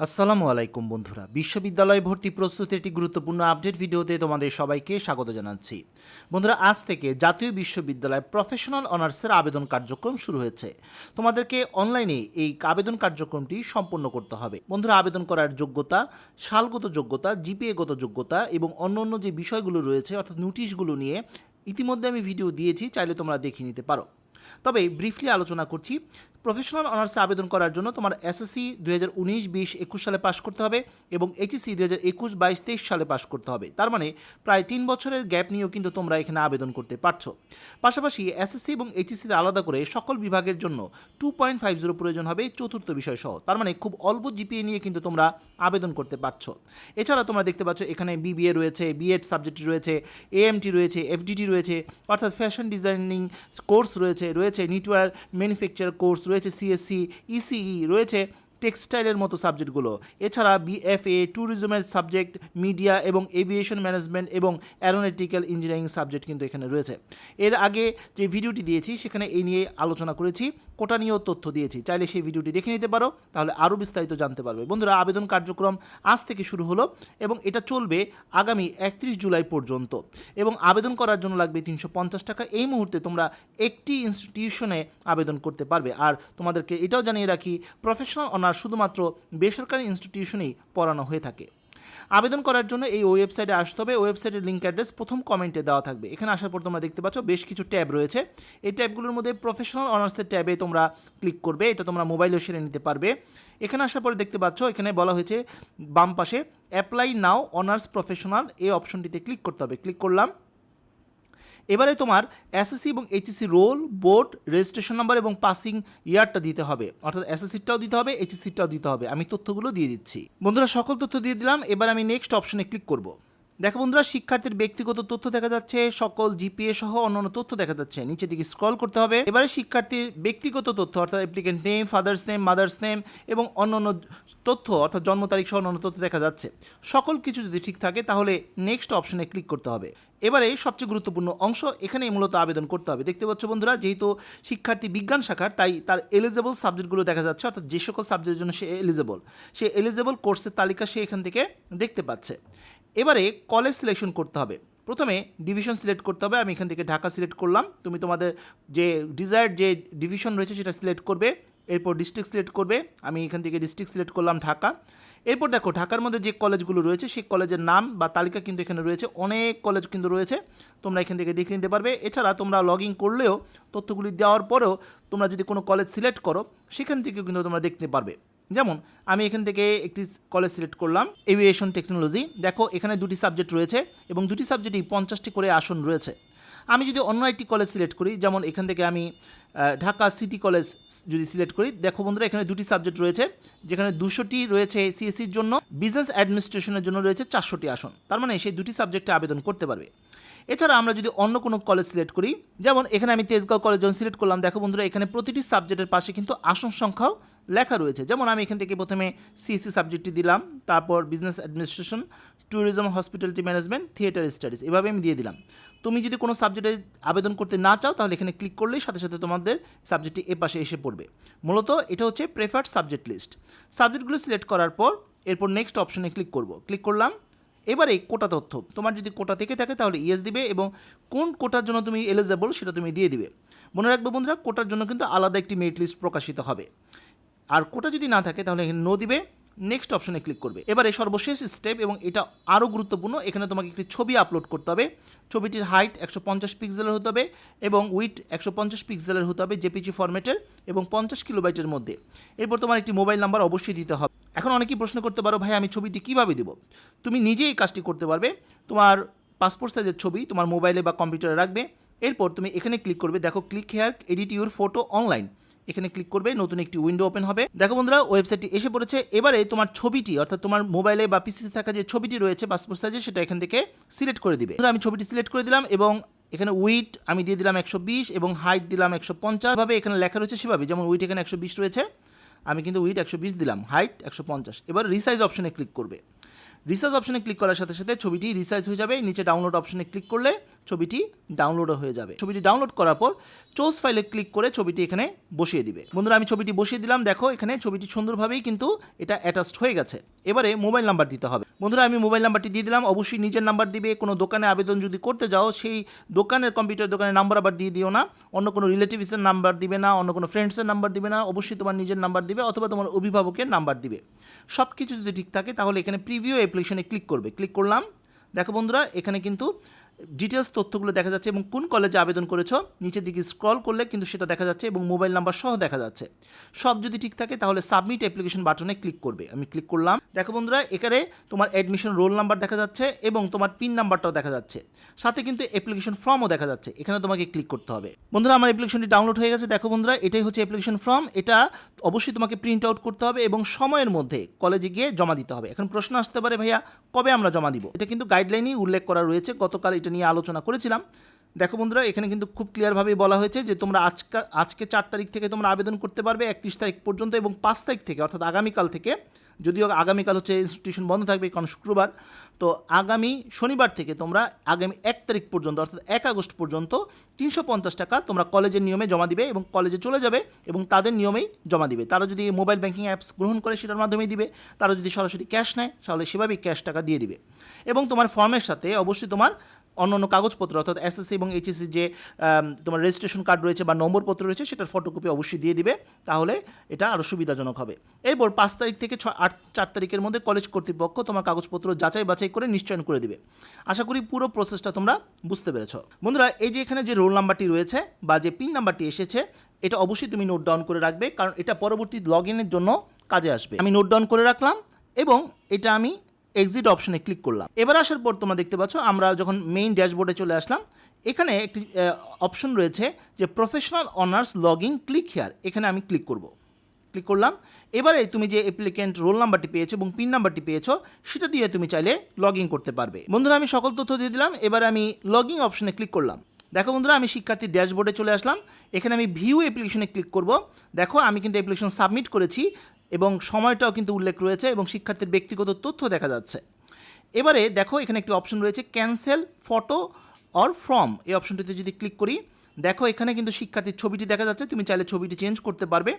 আসসালামু আলাইকুম বন্ধুরা। বিশ্ববিদ্যালয় ভর্তি প্রস্তুতির একটি গুরুত্বপূর্ণ আপডেট ভিডিওতে তোমাদের সবাইকে স্বাগত জানাচ্ছি। বন্ধুরা, আজ থেকে জাতীয় বিশ্ববিদ্যালয় প্রফেশনাল অনার্সের আবেদন কার্যক্রম শুরু হয়েছে। তোমাদেরকে অনলাইনে এই আবেদন কার্যক্রমটি সম্পন্ন করতে হবে। বন্ধুরা, আবেদন করার যোগ্যতা, সালগত যোগ্যতা, জিপিএগত যোগ্যতা এবং অন্য অন্য যে বিষয়গুলো রয়েছে, অর্থাৎ নোটিশগুলো নিয়ে ইতিমধ্যে আমি ভিডিও দিয়েছি, চাইলে তোমরা দেখে নিতে পারো। তবে ব্রিফলি আলোচনা করছি প্রফেশনাল অনার্সে আবেদন করার জন্য তোমার এসএসসি দু হাজার উনিশ, বিশ, একুশ সালে পাশ করতে হবে এবং এইচএসসি দু হাজার একুশ, বাইশ, তেইশ সালে পাশ করতে হবে। তার মানে প্রায় তিন বছরের গ্যাপ নিয়েও কিন্তু তোমরা এখানে আবেদন করতে পারছ। পাশাপাশি এসএসসি এবং এইচএসসিতে আলাদা করে সকল বিভাগের জন্য টু পয়েন্ট ফাইভ জিরো প্রয়োজন হবে, চতুর্থ বিষয় সহ। তার মানে খুব অল্প জিপিএ নিয়ে কিন্তু তোমরা আবেদন করতে পারছ। এছাড়া তোমরা দেখতে পাচ্ছ এখানে বিবিএ রয়েছে বিএড সাবজেক্ট রয়েছে এএমটি রয়েছে এফডিটি রয়েছে, অর্থাৎ ফ্যাশন ডিজাইনিং কোর্স রয়েছে রয়েছে নিটওয়্যার ম্যানুফ্যাকচার কোর্স রয়েছে সিএসসি ইসিই E, রয়েছে টেক্সটাইলের মতো সাবজেক্টগুলো। এছাড়া বিএফএ ট্যুরিজমের সাবজেক্ট মিডিয়া এবং এভিয়েশন ম্যানেজমেন্ট এবং অ্যারোনটিক্যাল ইঞ্জিনিয়ারিং সাবজেক্ট কিন্তু এখানে রয়েছে। এর আগে যে ভিডিওটি দিয়েছি, সেখানে এই নিয়ে আলোচনা করেছি, কোটা নিয়েও তথ্য দিয়েছি। চাইলে সেই ভিডিওটি দেখে নিতে পারো, তাহলে আরও বিস্তারিত জানতে পারবে। বন্ধুরা, আবেদন কার্যক্রম আজ থেকে শুরু হলো এবং এটা চলবে আগামী একত্রিশ জুলাই পর্যন্ত। এবং আবেদন করার জন্য লাগবে তিনশো পঞ্চাশ টাকা। এই মুহূর্তে তোমরা একটি ইনস্টিটিউশনে আবেদন করতে পারবে। আর তোমাদেরকে এটাও জানিয়ে রাখি প্রফেশনাল অনার্স শুধুমাত্র বেসরকারি ইনস্টিটিউশনেই পড়ানো হয়ে থাকে। আবেদন করার জন্য এই ওয়েবসাইটে আসতে হবে। ওয়েবসাইটের লিঙ্ক অ্যাড্রেস প্রথম কমেন্টে দেওয়া থাকবে। এখানে আসার পর তোমরা দেখতে পাচ্ছ বেশ কিছু ট্যাব রয়েছে। এই ট্যাবগুলোর মধ্যে প্রফেশনাল অনার্সের ট্যাবে তোমরা ক্লিক করবে। এটা তোমরা মোবাইলেও সেরে নিতে পারবে। এখানে আসার পরে দেখতে পাচ্ছ এখানে বলা হয়েছে বাম পাশে অ্যাপ্লাই নাও অনার্স প্রফেশনাল এই অপশনটিতে ক্লিক করতে হবে। ক্লিক করলাম। এবারে তোমার এসএসসি এবং HSC roll board registration number এবং পাসিং ইয়ারটা দিতে হবে। অর্থাৎ এসএসসিটাও দিতে হবে এইচএসসিটাও দিতে হবে। আমি তথ্যগুলো দিয়ে দিচ্ছি। বন্ধুরা, সকল তথ্য দিয়ে দিলাম। এবার আমি নেক্সট অপশনে ক্লিক করব। দেখো বন্ধুরা, শিক্ষার্থীর ব্যক্তিগত তথ্য দেখা যাচ্ছে, সকল জিপিএ সহ অন্যান্য তথ্য দেখা যাচ্ছে। নিচে দিকে স্ক্রল করতে হবে। এবারে শিক্ষার্থীর ব্যক্তিগত তথ্য, অর্থাৎ applicant name father's name mother's name এবং অন্যান্য তথ্য, অর্থাৎ জন্ম তারিখ সহ অন্যান্য তথ্য দেখা যাচ্ছে। সকল কিছু যদি ঠিক থাকে, তাহলে নেক্সট অপশনে ক্লিক করতে হবে। এবারে সবচেয়ে গুরুত্বপূর্ণ অংশ, এখানেই মূলত আবেদন করতে হবে। দেখতে পাচ্ছ বন্ধুরা, যেহেতু শিক্ষার্থী বিজ্ঞান শাখার, তাই তার এলিজেবল সাবজেক্টগুলো দেখা যাচ্ছে, অর্থাৎ যে সকল সাবজেক্টের জন্য সে এলিজেবল সে এলিজেবল কোর্সের তালিকা সে এখান থেকে দেখতে পাচ্ছে। এবারে কলেজ সিলেকশন করতে হবে। প্রথমে ডিভিশন সিলেক্ট করতে হবে। আমি এখান থেকে ঢাকা সিলেক্ট করলাম। তুমি তোমাদের যে ডিজায়ার্ড যে ডিভিশন রয়েছে সেটা সিলেক্ট করবে। এরপর ডিস্ট্রিক্ট সিলেক্ট করবে। আমি এখান থেকে ডিস্ট্রিক্ট সিলেক্ট করলাম ঢাকা। এরপর দেখো, ঢাকার মধ্যে যে কলেজগুলো রয়েছে, সেই কলেজের নাম বা তালিকা কিন্তু এখানে রয়েছে। অনেক কলেজ কিন্তু রয়েছে। তোমরা এখান থেকে দেখে নিতে পারবে। এছাড়া তোমরা লগ ইন করলেও তথ্যগুলি দেওয়ার পরেও তোমরা যদি কোনো কলেজ সিলেক্ট করো, সেখান থেকেও কিন্তু তোমরা দেখতে পারবে। যেমন, আমি এখান থেকে একটি কলেজ সিলেক্ট করলাম, এভিয়েশন টেকনোলজি। দেখো, এখানে দুটি সাবজেক্ট রয়েছে এবং দুটি সাবজেক্টেই পঞ্চাশটি করে আসন রয়েছে। আমি যদি অন্য একটি কলেজ সিলেক্ট করি, যেমন এখান থেকে আমি ঢাকা সিটি কলেজ যদি সিলেক্ট করি, দেখো বন্ধুরা, এখানে দুটি সাবজেক্ট রয়েছে, যেখানে দুশোটি রয়েছে সিএসসির জন্য, বিজনেস অ্যাডমিনিস্ট্রেশনের জন্য রয়েছে চারশোটি আসন। তার মানে সেই দুটি সাবজেক্টে আবেদন করতে পারবে। এছাড়া আমরা যদি অন্য কোনো কলেজ সিলেক্ট করি, যেমন এখানে আমি তেজগাঁও কলেজ যখন সিলেক্ট করলাম, দেখো বন্ধুরা, এখানে প্রতিটি সাবজেক্টের পাশে কিন্তু আসন সংখ্যাও লেখা রয়েছে। যেমন আমি এখান থেকে প্রথমে সিএসসি সাবজেক্টটি দিলাম, তারপর business administration tourism hospitality management theatre studies এভাবে আমি দিয়ে দিলাম। তুমি যদি কোনো সাবজেক্টে আবেদন করতে না চাও, তাহলে এখানে ক্লিক করলেই সাথে সাথে তোমাদের সাবজেক্টটি এ পাশে এসে পড়বে। মূলত এটা হচ্ছে প্রেফার্ড সাবজেক্ট লিস্ট সাবজেক্টগুলো সিলেক্ট করার পর, এরপর নেক্সট অপশনে ক্লিক করব। ক্লিক করলাম, এবারে কোটা তথ্য। তোমার যদি কোটা থেকে থাকে, তাহলে ইয়েস দিবে এবং কোন কোটার জন্য তুমি এলিজেবল সেটা তুমি দিয়ে দিবে। মনে রাখবে বন্ধুরা, কোটার জন্য কিন্তু আলাদা একটি মেরিট লিস্ট প্রকাশিত হবে। আর কোটা যদি না থাকে, তাহলে এখানে নো দিবে নেক্সট অপশনে ক্লিক করবে। এবারে সর্বশেষ স্টেপ এবং এটা আরও গুরুত্বপূর্ণ, এখানে তোমাকে একটি ছবি আপলোড করতে হবে। ছবিটির হাইট একশো পঞ্চাশ পিক্সেলের হতে হবে এবং উইথ একশো পঞ্চাশ পিক্সেলের হতে হবে জেপিজি ফরম্যাটের এবং পঞ্চাশ কিলোবাইটের মধ্যে। এরপর তোমার একটি মোবাইল নাম্বার অবশ্যই দিতে হবে। এখন অনেকেই প্রশ্ন করতে পারো, ভাই, আমি ছবিটি কীভাবে দেবো? তুমি নিজেই এই কাজটি করতে পারবে। তোমার পাসপোর্ট সাইজের ছবি তোমার মোবাইলে বা কম্পিউটারে রাখবে। এরপর তুমি এখানে ক্লিক করবে, দেখো click here edit your photo online এখানে ক্লিক করবে, নতুন একটি উইন্ডো ওপেন হবে। দেখো বন্ধুরা ওয়েবসাইটটি এসে পড়েছে। এবারে তোমার ছবিটি, অর্থাৎ তোমার মোবাইলে বা পিসিতে থাকা যে ছবিটি রয়েছে পাসপোর্ট সাইজে সেটা এখান থেকে সিলেক্ট করে দিবে। আমি ছবিটি সিলেক্ট করে দিলাম এবং এখানে উইট আমি দিয়ে দিলাম একশো বিশ এবং হাইট দিলাম একশো পঞ্চাশ। ভাবে এখানে লেখা রয়েছে সেভাবে যেমন উইট এখানে একশো বিশ রয়েছে, আমি কিন্তু উইট একশো বিশ দিলাম হাইট একশো পঞ্চাশ। এবার রিসাইজ অপশনে ক্লিক করবে। রিসার্চ অপশনে ক্লিক করার সাথে সাথে ছবিটি রিসাইজ হয়ে যাবে। নিচে ডাউনলোড অপশনে ক্লিক করলে ছবিটি ডাউনলোডও হয়ে যাবে। ছবিটি ডাউনলোড করার পর চোজ ফাইলে ক্লিক করে ছবিটি এখানে বসিয়ে দিবে। বন্ধুরা, আমি ছবিটি বসিয়ে দিলাম। দেখো, এখানে ছবিটি সুন্দরভাবেই কিন্তু এটা অ্যাটাচড হয়ে গেছে। এবারে মোবাইল নাম্বার দিতে হবে। বন্ধুরা, আমি মোবাইল নাম্বারটি দিয়ে দিলাম। অবশ্যই নিজের নাম্বার দিবে। কোনো দোকানে আবেদন যদি করতে যাও, সেই দোকানের কম্পিউটার দোকানের নাম্বার আবার দিয়ে দিও না। অন্য কোনো রিলেটিভসের নাম্বার দিবে না, অন্য কোনো ফ্রেন্ডসের নাম্বার দিবে না। অবশ্যই তোমার নিজের নাম্বার দিবে অথবা তোমার অভিভাবকের নাম্বার দিবে। সব কিছু যদি ঠিক থাকে, তাহলে এখানে প্রিভিউ অ্যাপ্লিকেশনে ক্লিক করবে। ক্লিক করলাম। দেখো বন্ধুরা, এখানে কিন্তু ডিটেলস তথ্যগুলো দেখা যাচ্ছে এবং কোন কলেজে আবেদন করেছ, নিচের দিকে স্ক্রল করলে কিন্তু সেটা দেখা যাচ্ছে এবং মোবাইল নাম্বার সহ দেখা যাচ্ছে। সব যদি ঠিক থাকে তাহলে সাবমিট অ্যাপ্লিকেশন বাটনে ক্লিক করবে। আমি ক্লিক করলাম। দেখো বন্ধুরা, এখানে তোমার অ্যাডমিশন রোল নাম্বার দেখা যাচ্ছে এবং তোমার পিন নাম্বারটাও দেখা যাচ্ছে। সাথে কিন্তু অ্যাপ্লিকেশন ফর্মও দেখা যাচ্ছে। এখানে তোমাকে ক্লিক করতে হবে। বন্ধুরা, আমার অ্যাপ্লিকেশনটি ডাউনলোড হয়ে গেছে। দেখো বন্ধুরা, এটাই হচ্ছে অ্যাপ্লিকেশন ফর্ম এটা অবশ্যই তোমাকে প্রিন্ট আউট করতে হবে এবং সময়ের মধ্যে কলেজে গিয়ে জমা দিতে হবে। এখন প্রশ্ন আসতে পারে, ভাইয়া, কবে আমরা জমা দিব? এটা কিন্তু গাইডলাইনই উল্লেখ করা রয়েছে। গতকাল এটা নিয়ে আলোচনা করেছিলাম। দেখো বন্ধুরা, এখানে কিন্তু খুব ক্লিয়ারভাবে বলা হয়েছে যে তোমরা আজকে আজকে চার তারিখ থেকে তোমরা আবেদন করতে পারবে একত্রিশ তারিখ পর্যন্ত এবং পাঁচ তারিখ থেকে, অর্থাৎ আগামীকাল থেকে, যদিও আগামীকাল হচ্ছে ইনস্টিটিউশন বন্ধ থাকবে কারণ শুক্রবার, তো আগামী শনিবার থেকে তোমরা আগামী এক তারিখ পর্যন্ত, অর্থাৎ এক আগস্ট পর্যন্ত তিনশো পঞ্চাশ টাকা তোমরা কলেজের নিয়মে জমা দিবে এবং কলেজে চলে যাবে এবং তাদের নিয়মেই জমা দিবে। তারা যদি মোবাইল ব্যাঙ্কিং অ্যাপস গ্রহণ করে সেটার মাধ্যমেই দিবে, তারা যদি সরাসরি ক্যাশ নেয়, তাহলে সেভাবেই ক্যাশ টাকা দিয়ে দিবে। এবং তোমার ফর্মের সাথে অবশ্যই তোমার অন্য অন্য কাগজপত্র, অর্থাৎ এসএসসি এবং এইচএসসি যে তোমার রেজিস্ট্রেশন কার্ড রয়েছে বা নম্বরপত্র রয়েছে, সেটার ফটোকপি অবশ্যই দিয়ে দিবে। তাহলে এটা আরও সুবিধাজনক হবে। এরপর পাঁচ তারিখ থেকে ছ আট, চার তারিখের মধ্যে কলেজ কর্তৃপক্ষ তোমার কাগজপত্র যাচাই বাছাই করে নিশ্চয়ন করে দিবে। আশা করি পুরো প্রসেসটা তোমরা বুঝতে পেরেছ। বন্ধুরা, এই যে এখানে যে রোল নাম্বারটি রয়েছে বা যে পিন নাম্বারটি এসেছে, এটা অবশ্যই তুমি নোট ডাউন করে রাখবে, কারণ এটা পরবর্তী লগ ইনের জন্য কাজে আসবে। আমি নোট ডাউন করে রাখলাম এবং এটা আমি এক্সিট অপশনে ক্লিক করলাম। এবার আসার পর তোমরা দেখতে পাচ্ছ, আমরা যখন মেইন ড্যাশবোর্ডে চলে আসলাম, এখানে একটি অপশন রয়েছে যে professional honours login click here এখানে আমি ক্লিক করব। ক্লিক করলাম। এবারে তুমি যে অ্যাপ্লিকেন্ট রোল নাম্বারটি পেয়েছ এবং পিন নাম্বারটি পেয়েছ, সেটা দিয়ে তুমি চাইলে লগ করতে পারবে। বন্ধুরা, আমি সকল তথ্য দিয়ে দিলাম। এবারে আমি লগিং অপশনে ক্লিক করলাম। দেখো বন্ধুরা, আমি শিক্ষার্থীর ড্যাশবোর্ডে চলে আসলাম। এখানে আমি ভিউ অ্যাপ্লিকেশনে ক্লিক করব। দেখো, আমি কিন্তু অ্যাপ্লিকেশন সাবমিট করেছি। এবং সময়টাও কিন্তু উল্লেখ রয়েছে এবং শিক্ষার্থীর ব্যক্তিগত তথ্য দেখা যাচ্ছে। এবারে দেখো এখানে একটি অপশন রয়েছে ক্যান্সেল ফটো অর ফ্রম এই অপশনটিতে যদি ক্লিক করি, দেখো এখানে কিন্তু শিক্ষার্থীর ছবিটি দেখা যাচ্ছে। তুমি চাইলে ছবিটি চেঞ্জ করতে পারবে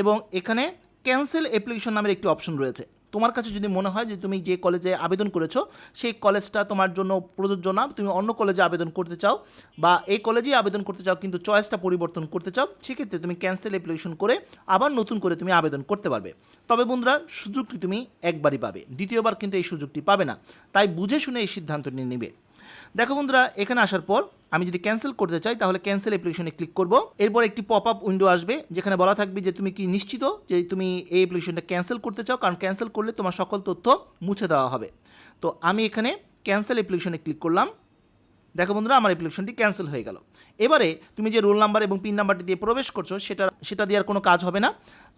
এবং এখানে ক্যান্সেল অ্যাপ্লিকেশন নামের একটি অপশন রয়েছে। তোমার কাছে যদি মনে হয় যে তুমি যে কলেজে আবেদন করেছ, সেই কলেজটা তোমার জন্য প্রযোজ্য না, তুমি অন্য কলেজে আবেদন করতে চাও বা এই কলেজেই আবেদন করতে চাও কিন্তু চয়েসটা পরিবর্তন করতে চাও, সেক্ষেত্রে তুমি ক্যান্সেল অ্যাপ্লিকেশন করে আবার নতুন করে তুমি আবেদন করতে পারবে। তবে বন্ধুরা, সুযোগটি তুমি একবারই পাবে, দ্বিতীয়বার কিন্তু এই সুযোগটি পাবে না। তাই বুঝে শুনে এই সিদ্ধান্ত নিয়ে নেবে। দেখো বন্ধুরা, এখানে আসার পর আমি যদি ক্যান্সেল করতে চাই, তাহলে ক্যান্সেল অ্যাপ্লিকেশনে ক্লিক করব। এরপর একটি পপ আপ উইন্ডো আসবে, যেখানে বলা থাকবে যে তুমি কি নিশ্চিত যে তুমি এই অ্যাপ্লিকেশনটা ক্যান্সেল করতে চাও, কারণ ক্যান্সেল করলে তোমার সকল তথ্য মুছে দেওয়া হবে। তো আমি এখানে ক্যান্সেল অ্যাপ্লিকেশনে ক্লিক করলাম। দেখো বন্ধুরা, আমার অ্যাপ্লিকেশনটি ক্যান্সেল হয়ে গেল। এবারে তুমি যে রোল নাম্বার এবং পিন নাম্বারটি দিয়ে প্রবেশ করছ, সেটা সেটা দেওয়ার কোনো কাজ হবে না।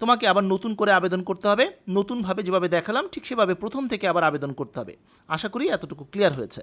তোমাকে আবার নতুন করে আবেদন করতে হবে। নতুনভাবে যেভাবে দেখালাম, ঠিক সেভাবে প্রথম থেকে আবার আবেদন করতে হবে। আশা করি এতটুকু ক্লিয়ার হয়েছে।